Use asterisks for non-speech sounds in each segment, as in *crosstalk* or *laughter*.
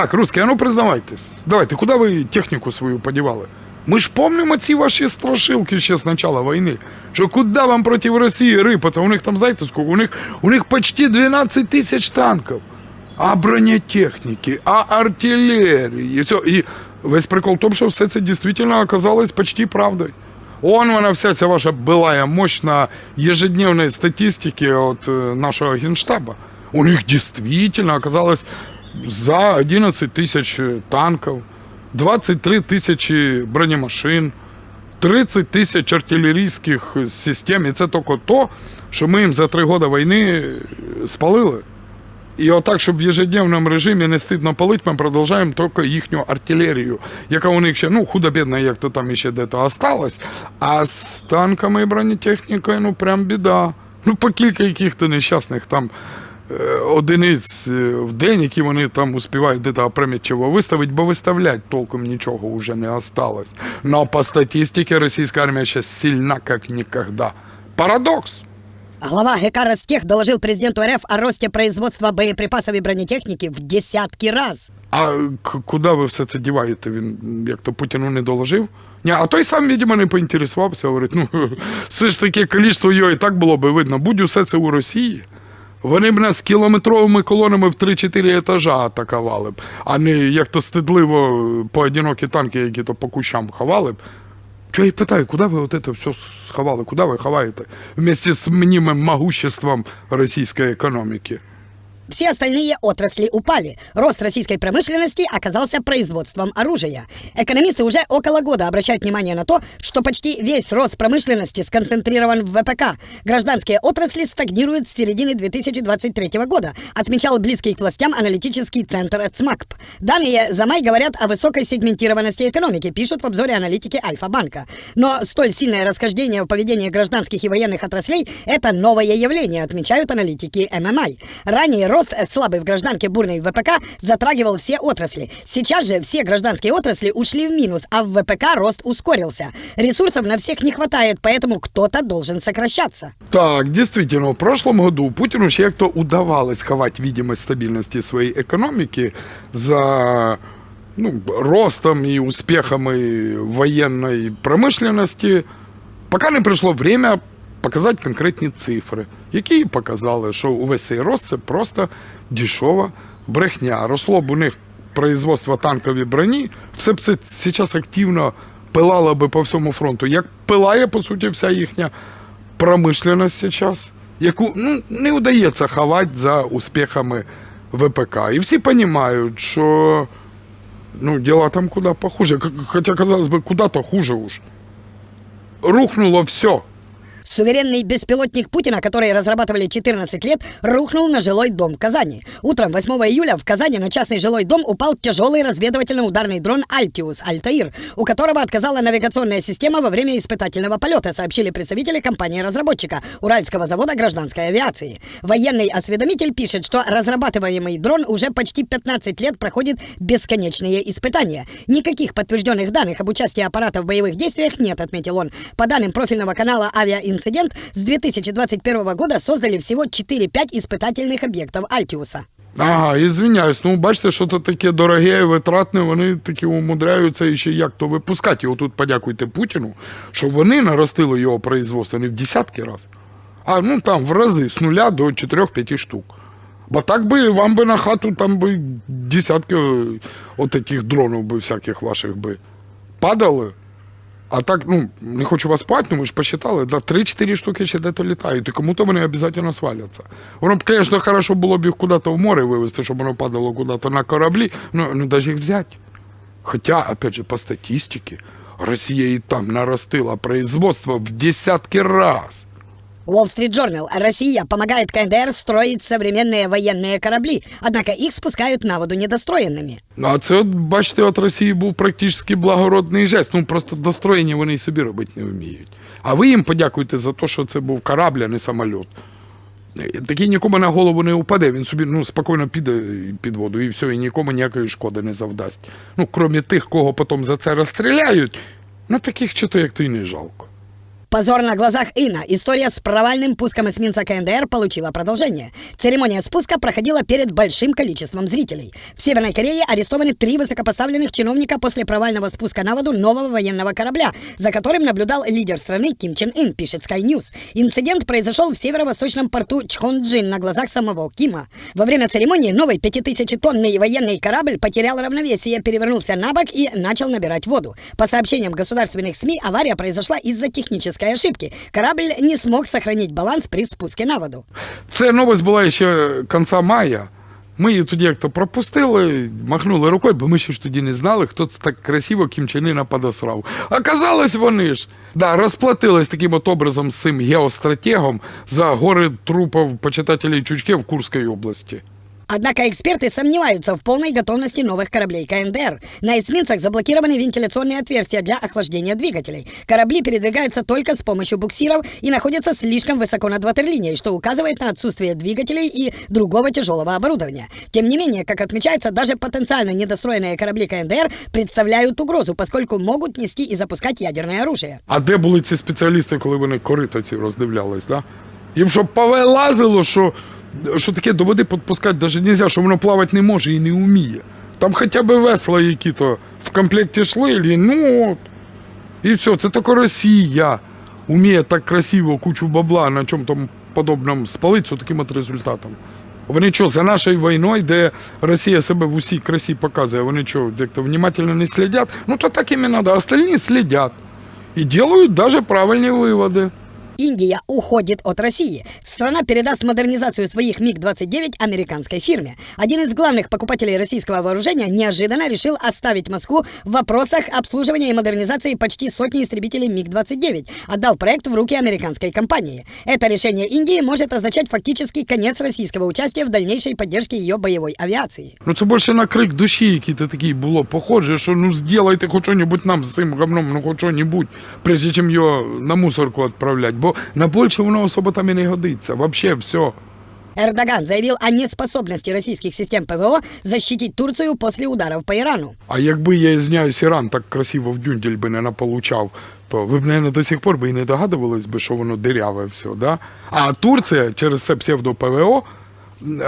Так, русські, а ну признавайтесь. Давайте, куди ви техніку свою подівали? Ми ж помнимо ці ваші страшилки ще з початку війни. Що куди вам проти Росії рипаться? У них там, знаєте, скільки? У них, у них почти 12 тисяч танків. А бронетехніки, а артилерії. І, все. і весь прикол в тому, що все це дійсно оказалось почти правдою. Он вона вся ця ваша былая мощь на ежедневной статистике от э, нашего генштаба. У них действительно оказалось за 11 тысяч э, танков, 23 тисячі бронемашин, 30 тисяч артилерійських е, систем. І це тільки то, що ми їм за три роки війни е, спалили. І отак, щоб в ежедневному режимі не стидно палити, ми продовжуємо тільки їхню артилерію, яка у них ще, ну, худо-бідно, як то там ще де-то осталось. А з танками і бронетехнікою, ну, прям біда. Ну, по кілька яких-то нещасних там одиниць е, в день, які вони там успівають де-то опрометчиво виставити, бо виставляти толком нічого вже не осталось. Но по статистике російська армія зараз сильна, як ніколи. Парадокс. Глава ГК Ростех доложил президенту РФ о росте производства боеприпасов и бронетехники в десятки раз. А куди ви все це діваєте? Він як то Путіну не доложив? Ні, а той сам, видимо, не поінтересувався, говорить, ну *laughs* все ж таки кількість його і так було би видно. Будь усе це у Росії. Вони б нас кілометровими колонами в 3-4 етажа атакували б, а не як то стидливо поодинокі танки, які то по кущам ховали б. Чого я питаю, куди ви от це все сховали? Куди ви ховаєте? Вместе з мнімим могуществом російської економіки. Все остальные отрасли упали. Рост российской промышленности оказался производством оружия. Экономисты уже около года обращают внимание на то, что почти весь рост промышленности сконцентрирован в ВПК. Гражданские отрасли стагнируют с середины 2023 года, отмечал близкий к властям аналитический центр ЦМАКП. Данные за май говорят о высокой сегментированности экономики, пишут в обзоре аналитики Альфа-банка. Но столь сильное расхождение в поведении гражданских и военных отраслей – это новое явление, отмечают аналитики ММИ. Ранее рост э, слабый в гражданке, бурный ВПК затрагивал все отрасли. Сейчас же все гражданские отрасли ушли в минус, а в ВПК рост ускорился. Ресурсов на всех не хватает, поэтому кто-то должен сокращаться. Так, действительно, в прошлом году Путину ще як-то удавалось ховать видимость стабильности своей экономики за ну, ростом и успехами военной промышленности, пока не прийшло время показати конкретні цифри, які показали, що увесь цей рост це просто дешева брехня. Росло б у них производство танкової броні, все б це зараз активно пилало би по всьому фронту. Як пилає, по суті, вся їхня промишленість зараз, яку ну, не вдається ховати за успіхами ВПК. І всі розуміють, що ну, діла там куди похуже. Хоча, казалось би, куди то хуже уж. Рухнуло все. Суверенный беспилотник Путина, который разрабатывали 14 лет, рухнул на жилой дом Казани. Утром 8 июля в Казани на частный жилой дом упал тяжелый разведывательно-ударный дрон «Альтиус» «Альтаир», у которого отказала навигационная система во время испытательного полета, сообщили представители компании-разработчика Уральского завода гражданской авиации. Военный осведомитель пишет, что разрабатываемый дрон уже почти 15 лет проходит бесконечные испытания. Никаких подтвержденных данных об участии аппарата в боевых действиях нет, отметил он. По данным профильного канала «Авиаинцидент», с 2021 года создали всего 4-5 испытательных объектов «Альтиуса». Ага, ізвиняюсь, ну бачите, що то таке дороге і витратне, вони такі умудряються і ще як то випускати. І отут подякуйте Путіну, що вони наростили його производство не в десятки раз, а ну там в рази з нуля до 4-5 штук. Бо так би вам би на хату там би десятки е, от таких дронів би всяких ваших би падали. А так, ну, не хочу вас спать, ну ви ж посчитали, да, 3-4 штуки ще де-то літають, і кому-то вони обов'язково сваляться. Воно б, звісно, хорошо було б їх куди-то в море вивезти, щоб воно падало куди-то на кораблі, ну, ну даже їх взяти. Хоча, опять же, по статистике, Росія і там наростила производство в десятки раз. Wall Street Journal. Россия помогает КНДР строить современные военные корабли, однако их спускают на воду недостроенными. Ну, а це, от, бачите, от Росії був практично благородний жест. Ну, просто достроєння вони і собі робити не вміють. А ви їм подякуйте за те, що це був корабль, а не самоліт. Такий нікому на голову не упаде, він собі ну, спокійно піде під воду і все, і нікому ніякої шкоди не завдасть. Ну, крім тих, кого потім за це розстріляють, ну таких чого як то й не жалко. Позор на глазах Ина. История с провальным пуском эсминца КНДР получила продолжение. Церемония спуска проходила перед большим количеством зрителей. В Северной Корее арестованы три высокопоставленных чиновника после провального спуска на воду нового военного корабля, за которым наблюдал лидер страны Ким Чен Ын, пишет Sky News. Инцидент произошел в северо-восточном порту Чхонджин на глазах самого Кима. Во время церемонии новый 5000-тонный военный корабль потерял равновесие, перевернулся на бок и начал набирать воду. По сообщениям государственных СМИ, авария произошла из-за технической ошибки. Корабль не смог сохранить баланс при спуске на воду. Це новость була ще кінця мая. Ми її тоді як-то пропустили, махнули рукою, бо ми ще ж тоді не знали, хто це так красиво Кім подосрав. Оказалось, вони ж да, розплатились таким от образом з цим геостратегом за гори трупів почитателей Чучке в Курській області. Однако эксперты сомневаются в полной готовности новых кораблей КНДР. На эсминцах заблокированы вентиляционные отверстия для охлаждения двигателей. Корабли передвигаются только с помощью буксиров и находятся слишком высоко над ватерлинией, что указывает на отсутствие двигателей и другого тяжелого оборудования. Тем не менее, как отмечается, даже потенциально недостроенные корабли КНДР представляют угрозу, поскольку могут нести и запускать ядерное оружие. А де були ці спеціалісти, коли вони корита ці роздивлялись, да? Їм що повилазило, що, що таке до води підпускати навіть не можна, що воно плавати не може і не вміє. Там хоча б весла які-то в комплекті йшли, і ну от. І все, це тільки Росія вміє так красиво кучу бабла на чому там подобному спалити з таким от результатом. Вони що, за нашою війною, де Росія себе в усій красі показує, вони що, як-то внимательно не слідять? Ну то так їм і треба, остальні слідять. И делают даже правильные выводы. Индия уходит от России. Страна передаст модернизацию своих МиГ-29 американской фирме. Один из главных покупателей российского вооружения неожиданно решил оставить Москву в вопросах обслуживания и модернизации почти сотни истребителей МиГ-29, отдав проект в руки американской компании. Это решение Индии может означать фактически конец российского участия в дальнейшей поддержке ее боевой авиации. Ну це більше на крик душі, який то такий було похоже, що ну сделайте хоч що-нибудь нам з цим говном, ну хоч що-нибудь, прежде чим його на мусорку відправляти. Бо на більше воно особо там і не годиться. Вообще все. Эрдоган заявил о неспособности российских систем ПВО защитить Турцию после ударов по Ирану. А якби я извиняюсь, Іран так красиво в дюндель би не наполучав, то ви б, наверное, до сих пор би і не догадувались би, що воно диряве все, да? А Турція через це псевдо-ПВО,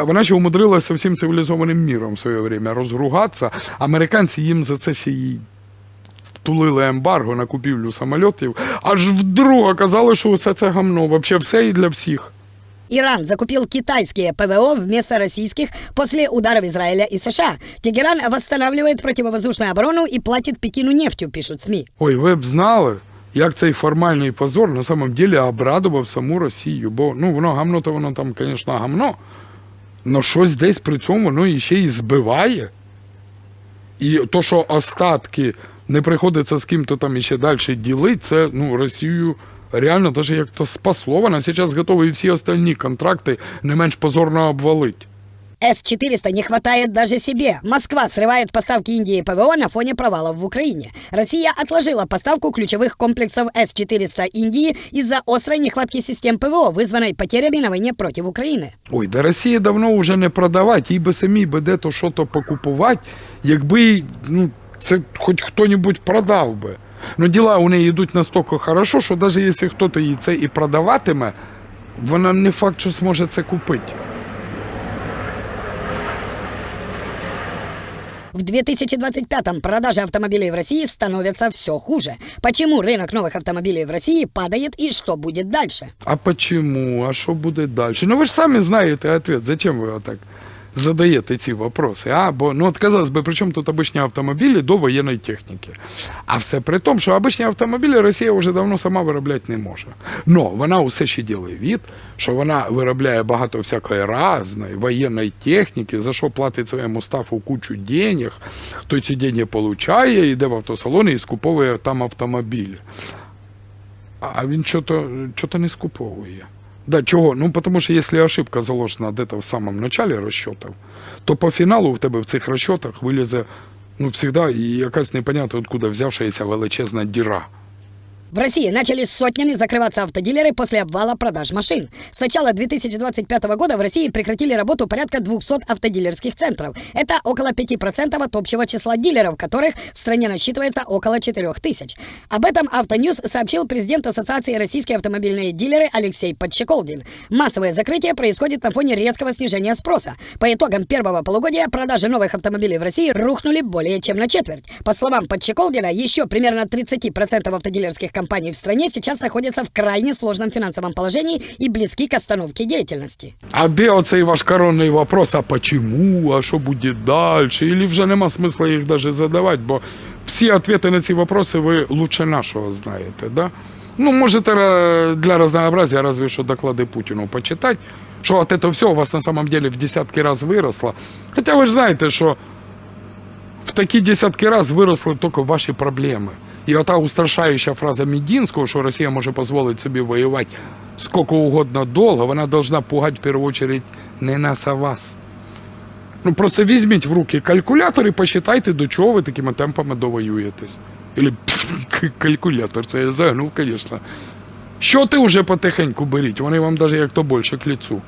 вона ще умудрилася всім цивілізованим міром в своє время розругатися. Американці їм за це ще й тулили ембарго на купівлю самольотів, аж вдруг оказалось, що все це гамно, вообще все і для всіх. Иран закупил китайские ПВО вместо российских после ударов Израиля и США. Тегеран восстанавливает противовоздушную оборону и платит Пекину нефтью, пишут СМИ. Ой, ви б знали, як цей формальний позор на самом деле обрадував саму Росію. Бо ну воно гамно, то воно там, звісно, гамно. Но щось десь при цьому воно іще і збиває. І то, що остатки не приходиться з ким-то там іще далі ділити, це ну, Росію реально даже як-то спасло. Вона зараз готова і всі остальні контракти не менш позорно обвалить. С-400 не хватает даже себе. Москва срывает поставки Индии ПВО на фоне провалов в Украине. Россия отложила поставку ключевых комплексов С-400 Индии из-за острой нехватки систем ПВО, вызванной потерями на войне против Украины. Ой, да Росії давно вже не продавати, їй би самі би де-то що-то покупувати, якби ну, це хоч хто-небудь продав би. Ну, діла у неї йдуть настільки хорошо, що навіть якщо хтось їй це і продаватиме, вона не факт, що зможе це купити. В 2025-м продажи автомобилей в России становятся все хуже. Почему рынок новых автомобилей в России падает и что будет дальше? А почему? А що буде далі? Ну ви ж самі знаєте відповідь. Зачем ви отак задаєте ці вопроси? А, бо, ну от казалось би, при тут обичні автомобілі до воєнної техніки? А все при тому, що обичні автомобілі Росія вже давно сама виробляти не може. Но вона усе ще ділає від, що вона виробляє багато всякої разної воєнної техніки, за що платить своєму стафу кучу денег, той ці деньги получає, йде в автосалони і скуповує там автомобіль. А він что-то что не скуповує. Да, чого? Ну, потому що якщо ошибка заложена где-то в самом начале розчотів, то по фіналу в тебе в цих розчотах вилізе ну, завжди якась непонятно откуда взявшаяся величезна діра. В России начали сотнями закрываться автодилеры после обвала продаж машин. С начала 2025 года в России прекратили работу порядка 200 автодилерских центров. Это около 5% от общего числа дилеров, которых в стране насчитывается около 4000. Об этом Автоньюз сообщил президент Ассоциации российские автомобильные дилеры Алексей Подчеколдин. Массовое закрытие происходит на фоне резкого снижения спроса. По итогам первого полугодия продажи новых автомобилей в России рухнули более чем на четверть. По словам Подчеколдина, еще примерно 30% автодилерских компаний в стране сейчас находятся в крайне сложном финансовом положении и близки к остановке деятельности. А де оцей ваш коронний вопрос, а почему, а що буде далі? Или вже нема смисла їх даже задавати, бо всі відповіді на ці вопроси ви лучше нашого знаєте, да? Ну, можете ра- для разнообразия разве что доклады Путину почитать, что от этого все у вас на самом деле в десятки раз выросло. Хотя вы же знаете, что в такі десятки раз виросли тільки ваші проблеми. І ота устрашаюча фраза Медінського, що Росія може дозволити собі воювати скільки угодно довго, вона должна пугати в першу чергу не нас, а вас. Ну просто візьміть в руки калькулятор і посчитайте, до чого ви такими темпами довоюєтесь. Или калькулятор, це я загнув, звісно. Що ти вже потихеньку беріть, вони вам навіть як то більше к ліцу.